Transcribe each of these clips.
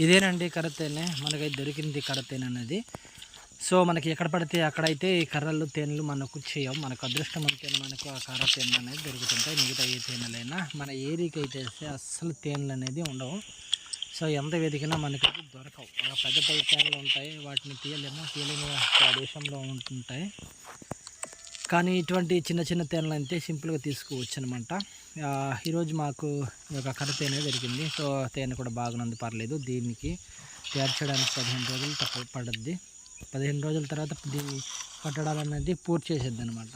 ఇదేనండి కర్రతేనె. మనకైతే దొరికింది కర్రతేనె అనేది సో మనకి ఎక్కడ పడితే అక్కడైతే ఈ కర్రలు తేనెలు మనకు చేయం మనకు అదృష్టం అంతేనే మనకు ఆ కర్ర తేనెలు అనేది దొరుకుతుంటాయి. మిగతా ఏ తేనెలైనా మన ఏరియాకి అయితే అస్సలు తేనెలు అనేది ఉండవు. సో ఎంత వెతికినా మనకి దొరకవు. పెద్ద పెద్ద తేనెలు ఉంటాయి. వాటిని తీయలేము. తీయలేని ప్రదేశంలో ఉంటుంటాయి. కానీ ఇటువంటి చిన్న చిన్న తేనెలు అయితే సింపుల్గా తీసుకోవచ్చు అనమాట ఈరోజు మాకు ఒక కర్ర తేనె దొరికింది. సో తేనె కూడా బాగుంది పర్లేదు. దీనికి తయారు చేయడానికి పదిహేను రోజులు తక్కువ పడుద్ది. పదిహేను రోజుల తర్వాత దీన్ని కట్టడాలు అనేది పూర్తి చేసేద్ది అనమాట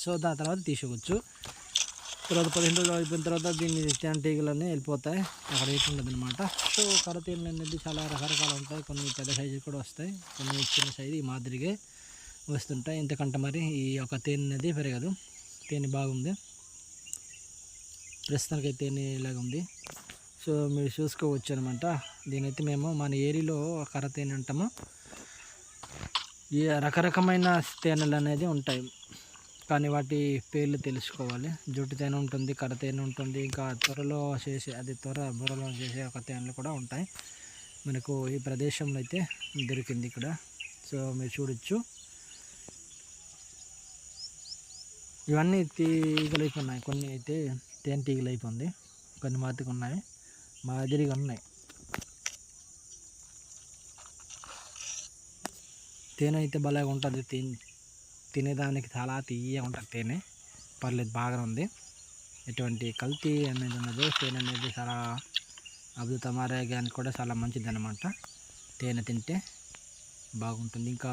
సో దాని తర్వాత తీసుకోవచ్చు. తర్వాత పదిహేను రోజులు అయిపోయిన తర్వాత దీన్ని తేనె టీగలన్నీ వెళ్ళిపోతాయి. అక్కడ ఏటి ఉండదు అనమాట సో కర్ర తేనెలు అనేది చాలా రకరకాలు ఉంటాయి. కొన్ని పెద్ద సైజు కూడా వస్తాయి. కొన్ని చిన్న సైజు ఈ మాదిరిగా. వస్తుంటాయి ఇంతకంటే మరి ఈ యొక్క తేనె అనేది పెరగదు. తేనె బాగుంది. ప్రస్తుతానికి అయితే తేనె ఇలాగ ఉంది. సో మీరు చూసుకోవచ్చు అనమాట దీనైతే మేము మన ఏరియాలో కర్ర తేనె అంటాము. ఈ రకరకమైన తేనెలు అనేది ఉంటాయి. కానీ వాటి పేర్లు తెలుసుకోవాలి. జుట్టు తేనె ఉంటుంది కర్ర తేనె ఉంటుంది. ఇంకా త్వరలో చేసే అది త్వర బుర్రలో చేసే ఒక తేనెలు కూడా ఉంటాయి. మనకు ఈ ప్రదేశంలో అయితే దొరికింది ఇక్కడ. సో మీరు చూడొచ్చు. ఇవన్నీ తీగలు అయిపోయినాయి కొన్ని అయితే తేనె తీగలు అయిపోయింది కొన్ని మాత్రం ఉన్నాయి మాదిరిగా ఉన్నాయి. తేనె అయితే భలేగా ఉంటుంది. తిన్ తినేదానికి చాలా తీయగా ఉంటుంది తేనె. పర్లేదు బాగానే ఉంది. ఎటువంటి కల్తీ అనేది ఉన్నది తేనె అనేది చాలా అద్భుతం ఆరోగ్యానికి కూడా చాలా మంచిది అనమాట తేనె తింటే బాగుంటుంది. ఇంకా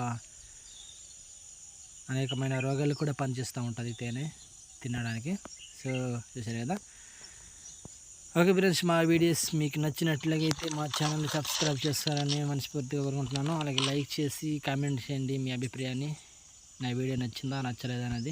అనేకమైన రోగాలు కూడా పనిచేస్తూ ఉంటుంది తేనె తినడానికి. సో చూసారు కదా? ఓకే ఫ్రెండ్స్ మా వీడియోస్ మీకు నచ్చినట్లయితే మా ఛానల్ని సబ్స్క్రైబ్ చేస్తారని మనస్ఫూర్తిగా కోరుకుంటున్నాను. అలాగే లైక్ చేసి కామెంట్ చేయండి మీ అభిప్రాయాన్ని. నా వీడియో నచ్చిందా నచ్చలేదా అనేది.